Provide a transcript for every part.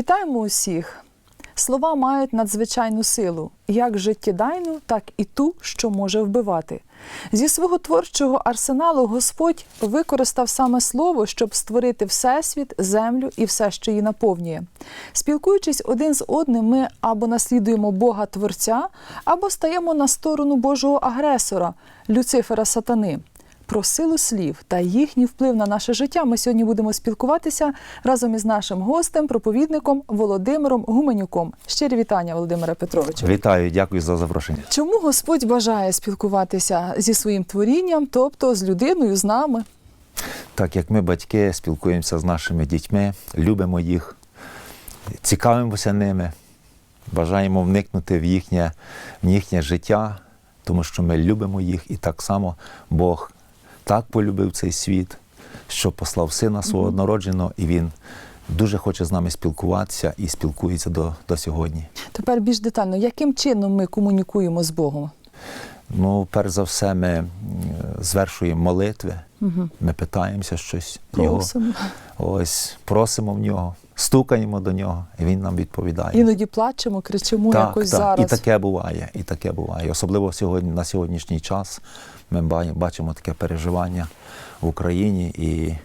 Вітаємо усіх! Слова мають надзвичайну силу, як життєдайну, так і ту, що може вбивати. Зі свого творчого арсеналу Господь використав саме слово, щоб створити всесвіт, землю і все, що її наповнює. Спілкуючись один з одним, ми або наслідуємо Бога Творця, або стаємо на сторону Божого агресора, Люцифера Сатани. Про силу слів та їхній вплив на наше життя ми сьогодні будемо спілкуватися разом із нашим гостем, проповідником Володимиром Гуменюком. Щирі вітання, Володимире Петровичу. Вітаю, дякую за запрошення. Чому Господь бажає спілкуватися зі своїм творінням, тобто з людиною, з нами? Так як ми, батьки, спілкуємося з нашими дітьми, любимо їх, цікавимося ними, бажаємо вникнути в їхнє, в їхнє життя, тому що ми любимо їх і так само Бог так полюбив цей світ, що послав сина свого однородженого, і він дуже хоче з нами спілкуватися і спілкується до, до сьогодні. Тепер більш детально, яким чином ми комунікуємо з Богом? Ну, перш за все, ми звершуємо молитви, Угу. ми питаємося щось. Просимо. Ось просимо в нього, стукаємо до нього, і він нам відповідає. Іноді плачемо, кричимо так, якось так. зараз. І таке буває, і таке буває. Особливо сьогодні на сьогоднішній час ми бачимо таке переживання в Україні, і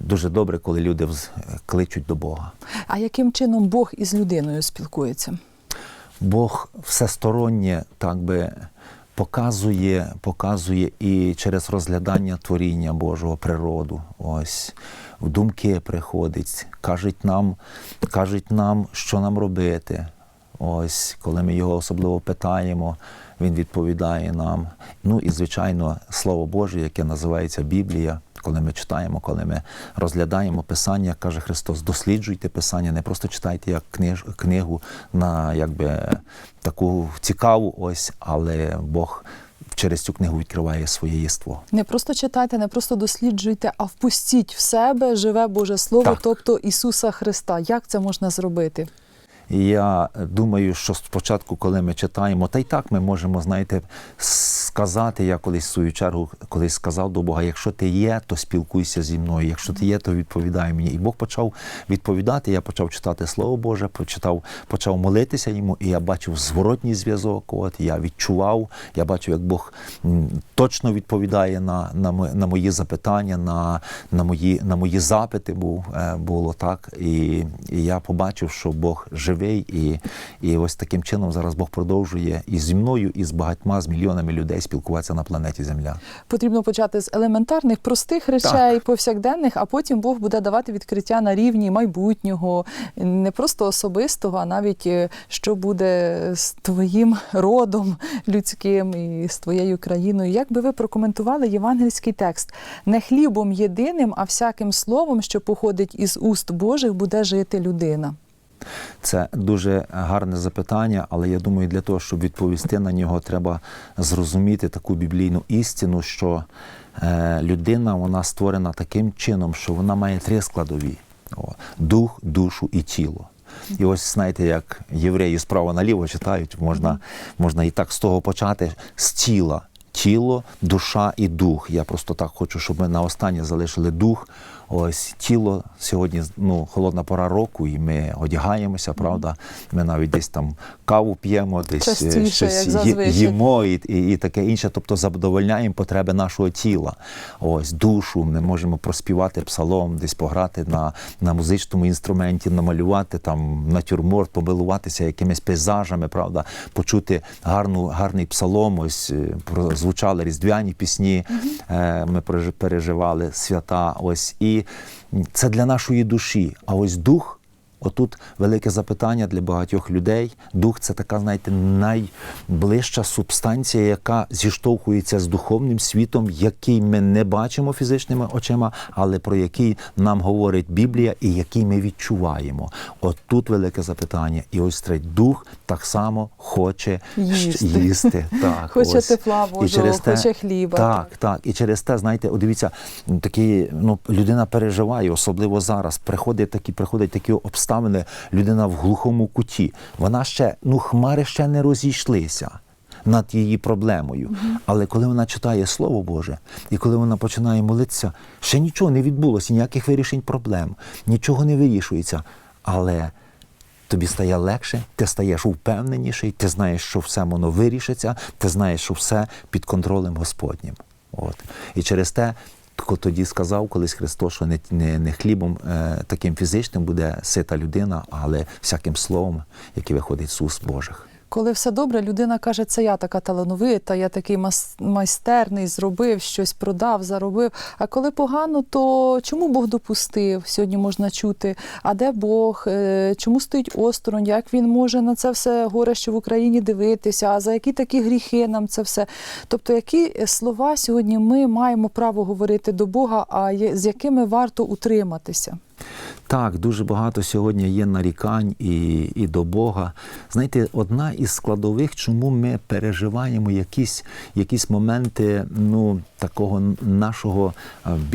дуже добре, коли люди кличуть до Бога. А яким чином Бог із людиною спілкується? Бог всестороннє так би показує, показує і через розглядання творіння Божого природу. Ось в думки приходить, кажуть нам, кажуть нам, що нам робити. Ось, коли ми його особливо питаємо, він відповідає нам. Ну і звичайно, слово Боже, яке називається Біблія. Коли ми читаємо, коли ми розглядаємо Писання, каже Христос, досліджуйте Писання, не просто читайте як книж, книгу на якби таку цікаву, ось, але Бог через цю книгу відкриває своє єство. Не просто читайте, не просто досліджуйте, а впустіть в себе живе Боже Слово, Так. тобто Ісуса Христа. Як це можна зробити? Я думаю, що спочатку, коли ми читаємо, та й так ми можемо, знаєте, сказати, я колись в свою чергу колись сказав до Бога, якщо ти є, то спілкуйся зі мною. Якщо ти є, то відповідай мені. І Бог почав відповідати. Я почав читати Слово Боже, почитав, почав молитися йому, і я бачив зворотній зв'язок. От я відчував, я бачив, як Бог точно відповідає на, на, на мої запитання, на, на, мої, на мої запити був, е, було так. І, і я побачив, що Бог живий, і, і ось таким чином зараз Бог продовжує і зі мною, і з багатьма з мільйонами людей спілкуватися на планеті Земля. Потрібно почати з елементарних, простих речей, повсякденних, а потім Бог буде давати відкриття на рівні майбутнього, не просто особистого, а навіть е, що буде з твоїм родом людським і з твоєю країною. Як би ви прокоментували євангельський текст? Не хлібом єдиним, а всяким словом, що походить із уст Божих, буде жити людина. Це дуже гарне запитання, але я думаю, для того, щоб відповісти на нього, треба зрозуміти таку біблійну істину, що е, людина вона створена таким чином, що вона має три складові: дух, душу і тіло. І ось знаєте, як євреї справа наліво читають, можна, можна і так з того почати з тіла. Тіло, душа і дух. Я просто так хочу, щоб ми на останнє залишили дух. Ось тіло сьогодні ну, холодна пора року, і ми одягаємося, правда. Ми навіть десь там каву п'ємо, десь е, Частіше, щось їмо і, і, і таке інше. Тобто задовольняємо потреби нашого тіла. Ось душу. Ми можемо проспівати псалом, десь пограти на, на музичному інструменті, намалювати там натюрморт, побилуватися якимись пейзажами, правда, почути гарну, гарний псалом. Ось е, прозвучали різдвяні пісні. Е, Ми переж- переживали свята. Ось і це для нашої душі. А ось дух. Отут велике запитання для багатьох людей. Дух це така, знаєте, найближча субстанція, яка зіштовхується з духовним світом, який ми не бачимо фізичними очима, але про який нам говорить Біблія і який ми відчуваємо. От тут велике запитання. І ось цей дух так само хоче Їсти. їсти. Так, Хоче ось. тепла Божого, те- хоче хліба. Так, так. І через те, знаєте, от дивіться, такі, ну, людина переживає, особливо зараз. Приходять такі, приходять такі обставини, людина в глухому куті. Вона ще, ну, хмари ще не розійшлися. Над її проблемою. Але коли вона читає Слово Боже, і коли вона починає молитися, ще нічого не відбулося, ніяких вирішень проблем, нічого не вирішується. Але тобі стає легше, ти стаєш впевненіший, ти знаєш, що все воно вирішиться, ти знаєш, що все під контролем Господнім. От. І через те. Тоді сказав колись Христос, що не, не, не хлібом е, таким фізичним буде сита людина, але всяким словом, яке виходить з уст Божих. Коли все добре, людина каже, це я така талановита, я такий майстерний, зробив щось, продав, заробив. А коли погано, то чому Бог допустив? Сьогодні можна чути, а де Бог, Е, чому стоїть осторонь, як він може на це все горище в Україні дивитися, а за які такі гріхи нам це все? Тобто, які слова сьогодні ми маємо право говорити до Бога, а з якими варто утриматися? Так, дуже багато сьогодні є нарікань і, і до Бога. Знаєте, одна із складових, чому ми переживаємо якісь, якісь моменти ну, такого нашого,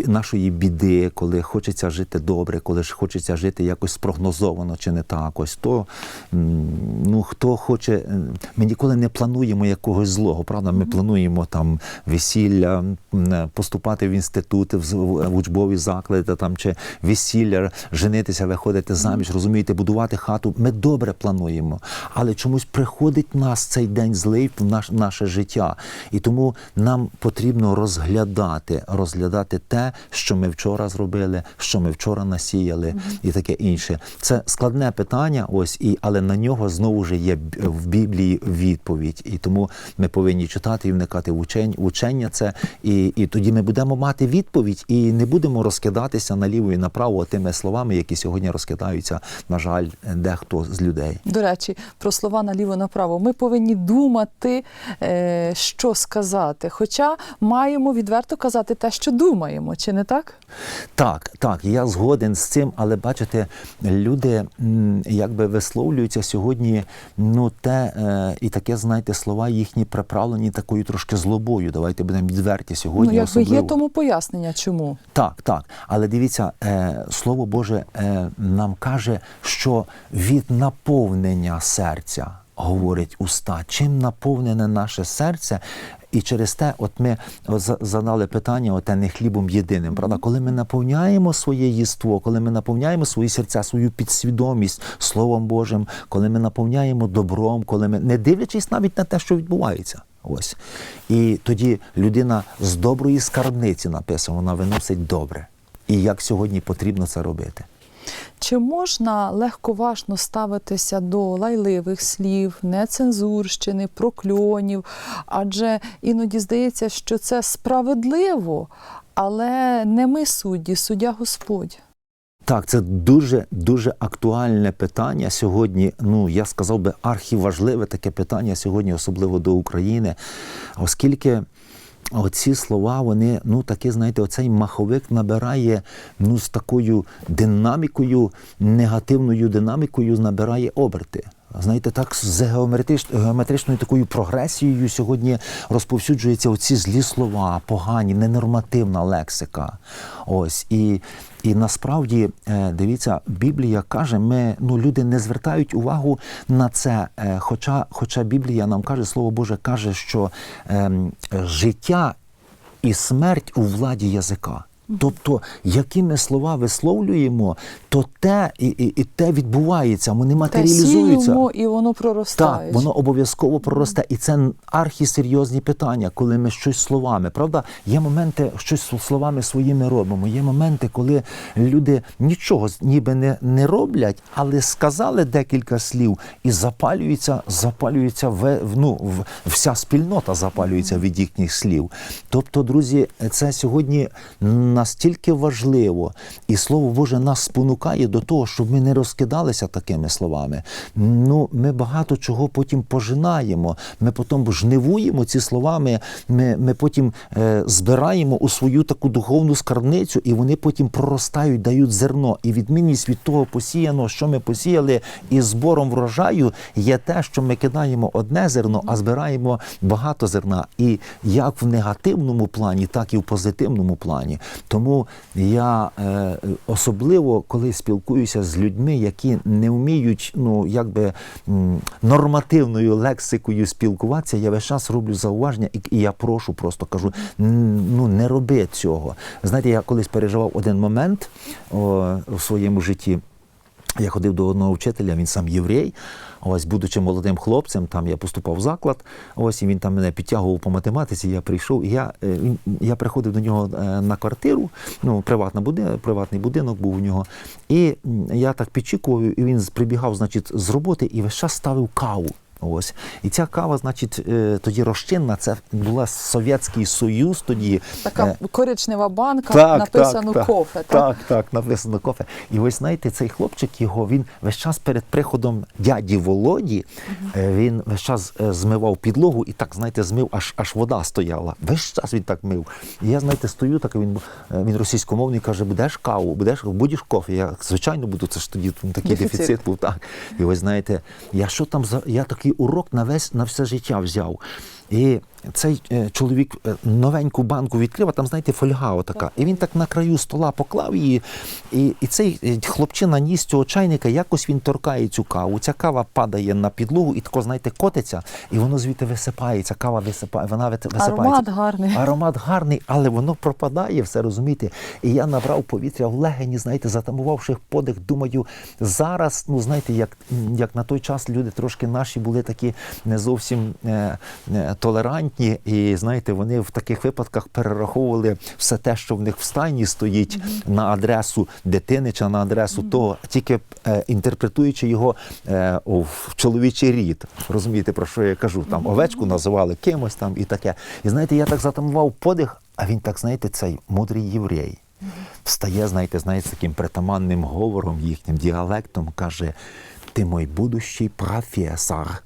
нашої біди, коли хочеться жити добре, коли ж хочеться жити якось спрогнозовано чи не так. Ось то ну, хто хоче, ми ніколи не плануємо якогось злого, правда? Ми плануємо там весілля, поступати в інститути, в учбові заклади там чи весілля, женитися, виходити заміж, розумієте, будувати хату. Ми добре плануємо, але чомусь приходить нас цей день злий в наш, наше життя. І тому нам потрібно розглядати, розглядати те, що ми вчора зробили, що ми вчора насіяли, і таке інше. Це складне питання, ось і але на нього знову ж є в Біблії відповідь. І тому ми повинні читати і вникати в учень, учення це, і, і тоді ми будемо мати відповідь і не будемо розкидатися наліво і направо тими словами, які сьогодні розкидаються, на жаль, дехто з людей. До речі, про слова наліво направо. Ми повинні думати, е, що сказати. Хоча маємо відверто казати те, що думаємо, чи не так? Так, так, я згоден з цим, але бачите, люди якби висловлюються сьогодні, ну те е, і таке, знаєте, слова їхні приправлені такою трошки злобою. Давайте будемо відверті сьогодні. ну, якби особливо. є тому пояснення, чому. Так, так. Але дивіться, е, Слово Боже е, нам каже, що від наповнення серця говорить уста. Чим наповнене наше серце? І через те, от ми задали питання, оте не хлібом єдиним. Правда, коли ми наповняємо своє єство, коли ми наповняємо свої серця, свою підсвідомість Словом Божим, коли ми наповняємо добром, коли ми не дивлячись навіть на те, що відбувається. Ось. І тоді людина з доброї скарбниці написано, вона виносить добре. І як сьогодні потрібно це робити? Чи можна легковажно ставитися до лайливих слів, нецензурщини, прокльонів? Адже іноді здається, що це справедливо, але не ми судді, суддя Господь. Так, це дуже дуже актуальне питання сьогодні. Ну я сказав би архіважливе таке питання сьогодні, особливо до України, оскільки. Оці слова, вони, ну таке, знаєте, оцей маховик набирає ну, з такою динамікою, негативною динамікою набирає оберти. Знаєте, так з геометрич- геометричною такою прогресією сьогодні розповсюджуються оці злі слова, погані, ненормативна лексика. Ось і, і насправді, е, дивіться, Біблія каже, ми ну люди не звертають увагу на це. е, Хоча, хоча Біблія нам каже, Слово Боже каже, що ем, життя і смерть у владі язика. Тобто, які ми слова висловлюємо, то те і, і, і те відбувається, вони матеріалізуються. сіємо, і воно проростає. Так, воно обов'язково проросте. І це архісерйозні питання, коли ми щось словами. Правда, є моменти, щось словами своїми робимо. Є моменти, коли люди нічого ніби не, не роблять, але сказали декілька слів і запалюється, запалюється в, в- ну, в, вся спільнота запалюється від їхніх слів. Тобто, друзі, це сьогодні настільки важливо, і слово Боже нас спонукає до того, щоб ми не розкидалися такими словами. Ну, ми багато чого потім пожинаємо. Ми потім жнивуємо ці словами. Ми, ми потім е, збираємо у свою таку духовну скарбницю, і вони потім проростають, дають зерно. І відмінність від того посіяного, що ми посіяли, і збором врожаю є те, що ми кидаємо одне зерно, а збираємо багато зерна. І як в негативному плані, так і в позитивному плані. Тому я е, особливо коли спілкуюся з людьми, які не вміють ну якби нормативною лексикою спілкуватися, я весь час роблю зауваження, і, і я прошу, просто кажу: ну не роби цього. Знаєте, я колись переживав один момент о, у своєму житті. Я ходив до одного вчителя, він сам єврей. Ось, будучи молодим хлопцем, там я поступав в заклад. Ось і він там мене підтягував по математиці. Я прийшов. Я, е, я приходив до нього е, на квартиру. Ну, приватна будинок, приватний будинок був у нього. І я так підчікував, і він прибігав, значить, з роботи і весь час ставив каву. Ось. І ця кава, значить, е, тоді розчинна, це була Совєтський Союз тоді. Така Е, коричнева банка, написано так, кофе. Так, так, написано кофе. І ось знаєте, цей хлопчик його він весь час перед приходом дяді Володі, е, він весь час змивав підлогу і так, знаєте, змив, аж аж вода стояла. Весь час він так мив. І я, знаєте, стою, так він, він російськомовний каже: будеш каву, будеш, будеш кофе. Я звичайно буду, це ж тоді ну, такий Дефіцит. дефіцит був. Так. І ось знаєте, я що там за я такий урок на весь на все життя взяв. І цей е, чоловік е, новеньку банку відкрив, а там, знаєте, фольга отака. І він так на краю стола поклав її. І, і цей е, хлопчина ніс цього чайника, якось він торкає цю каву. Ця кава падає на підлогу і тако, знаєте, котиться, і воно звідти висипається. Кава висипає, вона висипається. Аромат гарний. Аромат гарний, але воно пропадає, все розумієте. І я набрав повітря в легені, знаєте, затамувавши подих, думаю, зараз, ну знаєте, як, як на той час люди трошки наші були такі не зовсім е, е, толерантні, і знаєте, вони в таких випадках перераховували все те, що в них в стайні стоїть на адресу дитини чи на адресу того, тільки е, інтерпретуючи його е, о, в чоловічий рід. Розумієте, про що я кажу? Там овечку називали кимось там і таке. І знаєте, я так затамував подих, а він так, знаєте, цей мудрий єврей. Встає, знаєте, знаєте, з таким притаманним говором, їхнім діалектом, каже: ти мій будущий професор.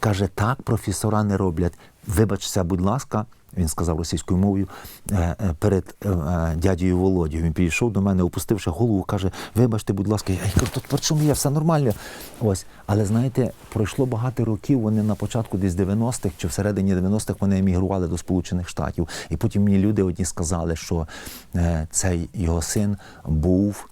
Каже, так професора не роблять. Вибачся, будь ласка, він сказав російською мовою е, е, перед е, дядею Володію. Він підійшов до мене, опустивши голову, каже: Вибачте, будь ласка, я кажу, тут при чому є, все нормально. Ось. Але знаєте, пройшло багато років. Вони на початку десь 90-х чи всередині 90-х вони емігрували до Сполучених Штатів. І потім мені люди одні сказали, що цей його син був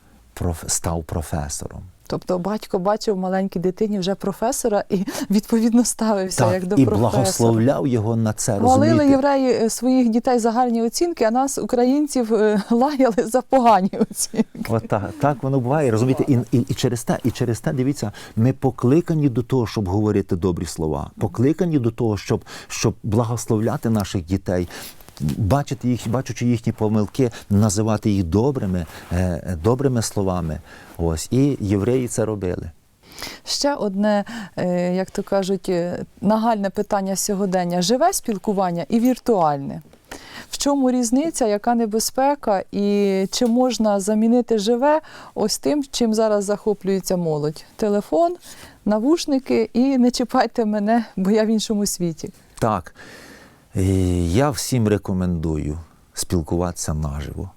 став професором. Тобто батько бачив маленькій дитині вже професора і відповідно ставився Так, як до і професора. благословляв його на це. Хвалили розумієте? євреї е, своїх дітей за гарні оцінки, а нас, українців, е, лаяли за погані оцінки. От так, так воно буває, розумієте, і, і, і через те, і через те, дивіться, ми покликані до того, щоб говорити добрі слова, покликані до того, щоб, щоб благословляти наших дітей. Бачити їх, бачучи їхні помилки, називати їх добрими, е, добрими словами. Ось і євреї це робили. Ще одне, е, як то кажуть, е, нагальне питання сьогодення: живе спілкування і віртуальне. В чому різниця, яка небезпека, і чи можна замінити живе ось тим, чим зараз захоплюється молодь? Телефон, навушники і не чіпайте мене, бо я в іншому світі. Так, е, я всім рекомендую спілкуватися наживо.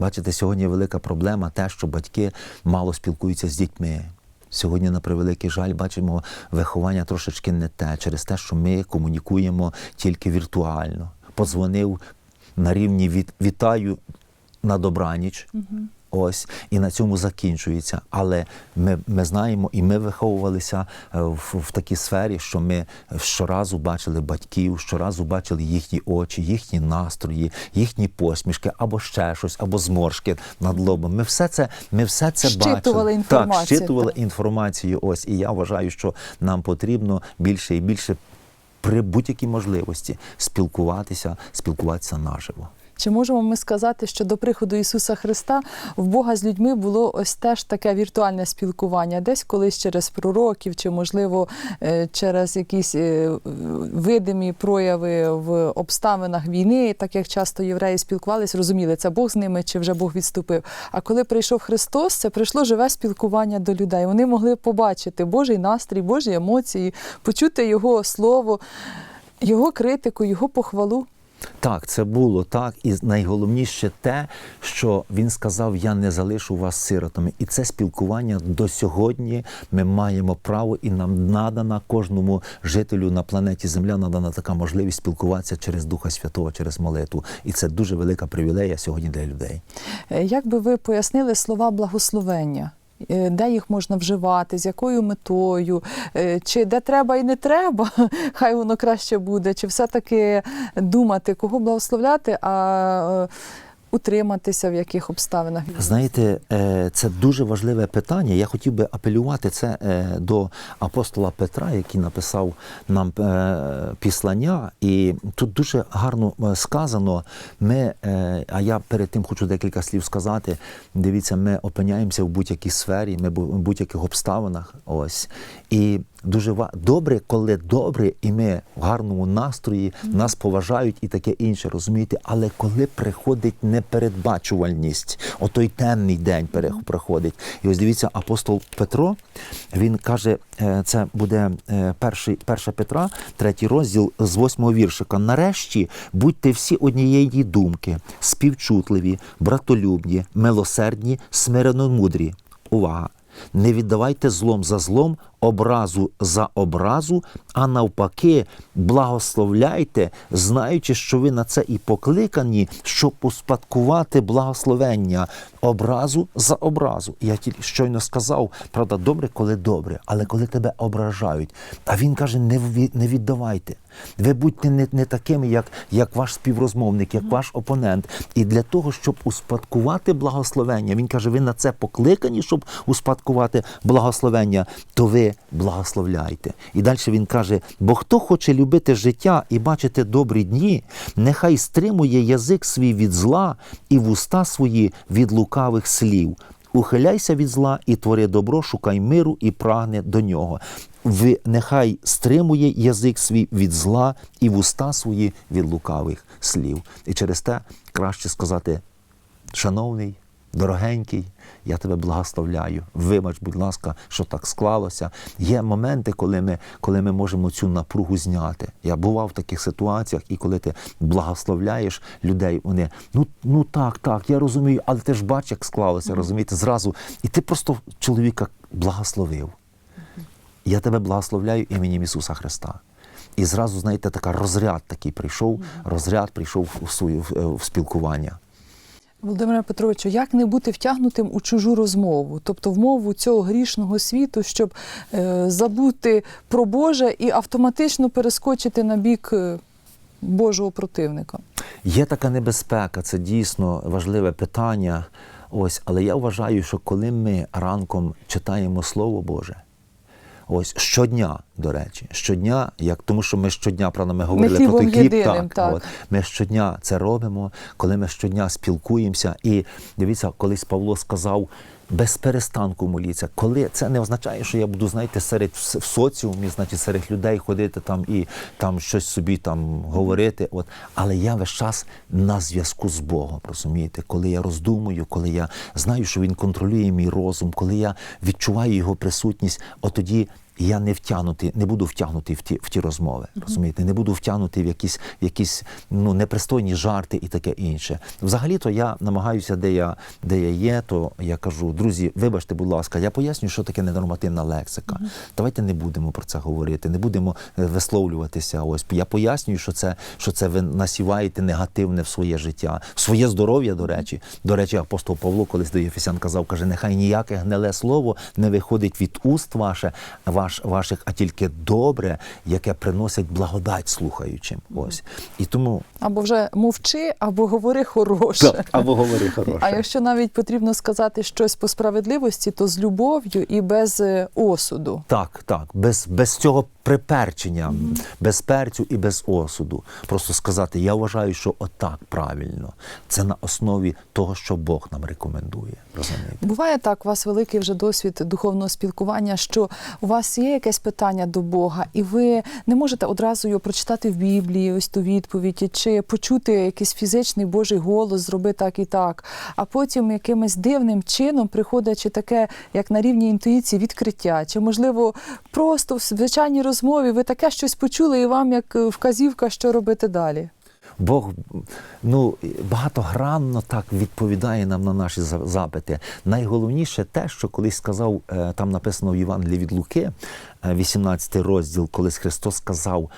Бачите, сьогодні велика проблема те, що батьки мало спілкуються з дітьми. Сьогодні, на превеликий жаль, бачимо виховання трошечки не те, через те, що ми комунікуємо тільки віртуально. Подзвонив на рівні вітаю на добраніч. Ось і на цьому закінчується. Але ми, ми знаємо, і ми виховувалися е, в, в такій сфері, що ми щоразу бачили батьків, щоразу бачили їхні очі, їхні настрої, їхні посмішки, або ще щось, або зморшки над лобом. Ми все це, ми все це Щитували бачили. інформацію, Так, щитували так. інформацію. Ось і я вважаю, що нам потрібно більше і більше при будь-якій можливості спілкуватися, спілкуватися наживо. Чи можемо ми сказати, що до приходу Ісуса Христа в Бога з людьми було ось теж таке віртуальне спілкування, десь колись через пророків, чи можливо е, через якісь е, видимі прояви в обставинах війни, так як часто євреї спілкувалися, розуміли, це Бог з ними чи вже Бог відступив. А коли прийшов Христос, це прийшло живе спілкування до людей. Вони могли побачити Божий настрій, Божі емоції, почути Його слово, Його критику, Його похвалу. Так, це було так, і найголовніше те, що він сказав: Я не залишу вас сиротами. І це спілкування до сьогодні ми маємо право, і нам надана кожному жителю на планеті Земля надана така можливість спілкуватися через Духа Святого, через молитву. І це дуже велика привілея сьогодні для людей. Е, Як би ви пояснили слова благословення? Е, Де їх можна вживати, з якою метою, Е, чи де треба і не треба, хай воно краще буде, чи все-таки думати, кого благословляти, а е, утриматися в яких обставинах? Знаєте, е, це дуже важливе питання. Я хотів би апелювати це е, до апостола Петра, який написав нам е, післання. І тут дуже гарно сказано. Ми, а я перед тим хочу декілька слів сказати. Дивіться, ми опиняємося в будь-якій сфері, ми в будь-яких обставинах. Ось. І дуже добре, коли добре, і ми в гарному настрої, нас поважають і таке інше, розумієте? Але коли приходить непередбачувальність, отой темний день приходить. І ось дивіться, апостол Петро, він каже, е, це буде е, перший, перша Петра, третій розділ з восьмого віршика. Нарешті будьте всі однієї думки, співчутливі, братолюбні, милосердні, смиренномудрі. Увага! Не віддавайте злом за злом, образу за образу, а навпаки, благословляйте, знаючи, що ви на це і покликані, щоб успадкувати благословення образу за образу. Я тільки щойно сказав, правда, добре, коли добре, але коли тебе ображають. А він каже: не, віддавайте. Ви будьте не, не такими, як, як ваш співрозмовник, як ваш опонент. І для того, щоб успадкувати благословення, він каже, ви на це покликані, щоб успадкувати благословення, то ви благословляйте. І далі він каже: бо хто хоче любити життя і бачити добрі дні, нехай стримує язик свій від зла і вуста свої від лукавих слів. Ухиляйся від зла і твори добро, шукай миру і прагне до нього. Ви, нехай стримує язик свій від зла і вуста свої від лукавих слів. І через те краще сказати, шановний, дорогенький, я тебе благословляю. Вибач, будь ласка, що так склалося. Є моменти, коли ми, коли ми можемо цю напругу зняти. Я бував в таких ситуаціях, і коли ти благословляєш людей, вони ну, ну так, так, я розумію, але ти ж бач, як склалося, розумієте, зразу. І ти просто чоловіка благословив. Я тебе благословляю іменем Ісуса Христа. І зразу, знаєте, така розряд такий прийшов, розряд прийшов в, в, в спілкування. Володимире Петровичу, як не бути втягнутим у чужу розмову, тобто в мову цього грішного світу, щоб е, забути про Боже і автоматично перескочити на бік е, Божого противника? Є така небезпека, це дійсно важливе питання. Ось, але я вважаю, що коли ми ранком читаємо Слово Боже, ось щодня, до речі, щодня, як тому, що ми щодня правда, ми говорили про той хліб, єдиним, так, так. От, ми щодня це робимо, коли ми щодня спілкуємося. І дивіться, колись Павло сказав. Без перестанку моліться. Коли це не означає, що я буду, знаєте, серед в соціумі, значить, серед людей ходити там і там щось собі там говорити. От, але я весь час на зв'язку з Богом, розумієте, коли я роздумую, коли я знаю, що він контролює мій розум, коли я відчуваю його присутність, от тоді я не втягнутий, не буду втягнутий в ті, в ті розмови. Розумієте, не буду втягнутий в якісь, в якісь ну, непристойні жарти і таке інше. Взагалі-то я намагаюся, де я, де я є, то я кажу, друзі, вибачте, будь ласка, я пояснюю, що таке ненормативна лексика. Давайте не будемо про це говорити, не будемо е, висловлюватися. Ось я пояснюю, що це, що це ви насіваєте негативне в своє життя, в своє здоров'я, до речі. До речі, апостол Павло колись до Єфесян казав, каже, нехай ніяке гниле слово не виходить від уст ваше, ваш, ваших, а тільки добре, яке приносить благодать слухаючим. Ось. І тому Або вже мовчи, або говори хороше. або говори хороше. А якщо навіть потрібно сказати щось по справедливості, то з любов'ю і без е, осуду. Так, так, без, без цього приперчення, без перцю і без осуду. Просто сказати, я вважаю, що отак правильно. Це на основі того, що Бог нам рекомендує. Розумієте? Буває так, у вас великий вже досвід духовного спілкування, що у вас є якесь питання до Бога, і ви не можете одразу його прочитати в Біблії, ось ту відповідь, чи почути якийсь фізичний Божий голос, зроби так і так. А потім якимось дивним чином приходить таке, як на рівні інтуїції, відкриття, чи можливо просто в звичайній розмові ви таке щось почули, і вам як е, вказівка, що робити далі. Бог ну, багатогранно так відповідає нам на наші за- запити. Найголовніше те, що колись сказав, е, там написано в Євангелії від Луки, е, 18 розділ, колись Христос сказав.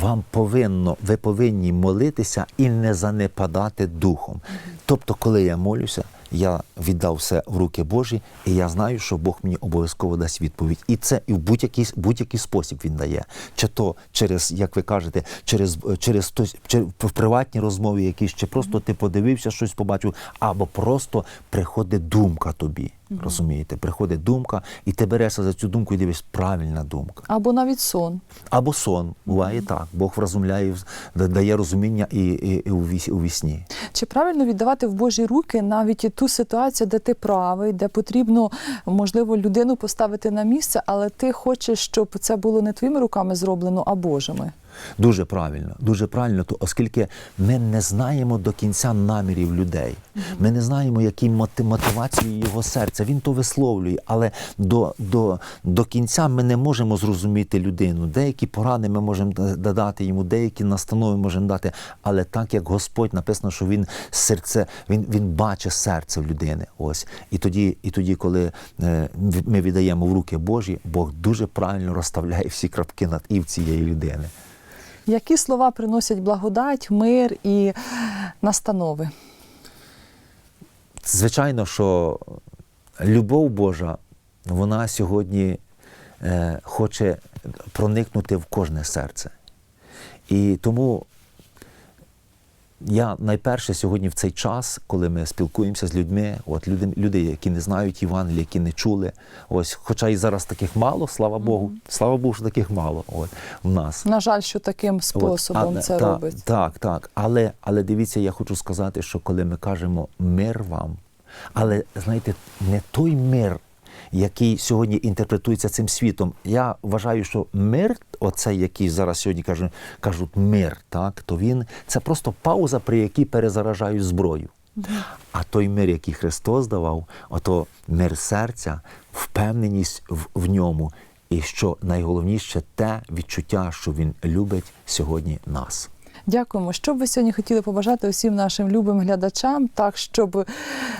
Вам повинно, ви повинні молитися і не занепадати духом. Тобто, коли я молюся, я віддав все в руки Божі, і я знаю, що Бог мені обов'язково дасть відповідь. І це і в будь-який, будь-який спосіб він дає. Чи то через, як ви кажете, через, через, тось- чи в приватні розмови якісь, чи просто ти подивився, щось побачив, або просто приходить думка тобі. Розумієте, приходить думка, і ти берешся за цю думку і дивишся, правильна думка. Або навіть сон. Або сон. Буває так. Бог вразумляє, дає розуміння і, і, і у, у вісні. Чи правильно віддавати в Божі руки навіть і ту ситуацію, де ти правий, де потрібно, можливо, людину поставити на місце, але ти хочеш, щоб це було не твоїми руками зроблено, а Божими? Дуже правильно, дуже правильно, то, оскільки ми не знаємо до кінця намірів людей. Ми не знаємо, які моти- мотивації його серця. Він то висловлює, але до, до, до кінця ми не можемо зрозуміти людину. Деякі поради ми можемо да- додати йому, деякі настанови можемо дати. Але так як Господь написано, що він серце, він, він бачить серце в людини. Ось і тоді, і тоді, коли е, ми віддаємо в руки Божі, Бог дуже правильно розставляє всі крапки над і в цієї людини. Які слова приносять благодать, мир і настанови? Звичайно, що любов Божа, вона сьогодні е, хоче проникнути в кожне серце. І тому я найперше сьогодні в цей час, коли ми спілкуємося з людьми, от люди, люди, які не знають Євангелія, які не чули, ось, хоча і зараз таких мало, слава Богу, слава Богу, що таких мало от, в нас. На жаль, що таким способом От, це та- робить. Так, так. Але, але дивіться, я хочу сказати, що коли ми кажемо мир вам, але знаєте, не той мир, який сьогодні інтерпретується цим світом. Я вважаю, що мир, оцей, який зараз сьогодні кажуть, кажуть мир, так, то він це просто пауза, при якій перезаражають зброю. А той мир, який Христос давав, ото мир серця, впевненість в, в ньому. І що найголовніше те відчуття, що він любить сьогодні нас. Дякуємо. Що б ви сьогодні хотіли побажати усім нашим любим глядачам, так щоб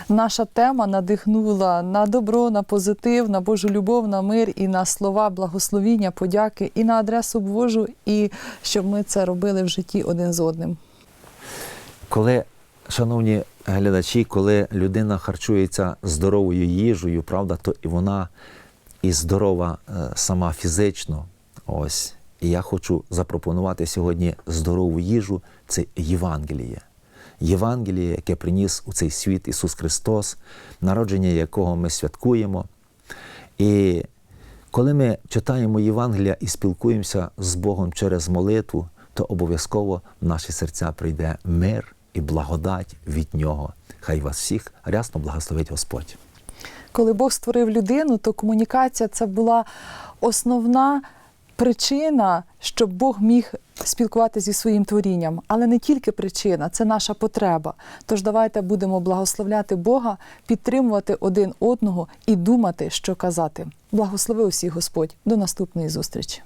наша тема надихнула на добро, на позитив, на Божу любов, на мир і на слова благословіння, подяки і на адресу Божу, і щоб ми це робили в житті один з одним. Коли, шановні глядачі, коли людина харчується здоровою їжею, правда, то і вона і здорова е, сама фізично. Ось. І я хочу запропонувати сьогодні здорову їжу це Євангеліє. Євангеліє, яке приніс у цей світ Ісус Христос, народження якого ми святкуємо. І коли ми читаємо Євангелія і спілкуємося з Богом через молитву, то обов'язково в наші серця прийде мир і благодать від Нього. Хай вас всіх рясно благословить Господь. Коли Бог створив людину, то комунікація це була основна причина, щоб Бог міг спілкуватися зі своїм творінням. Але не тільки причина, це наша потреба. Тож давайте будемо благословляти Бога, підтримувати один одного і думати, що казати. Благослови усіх Господь. До наступної зустрічі.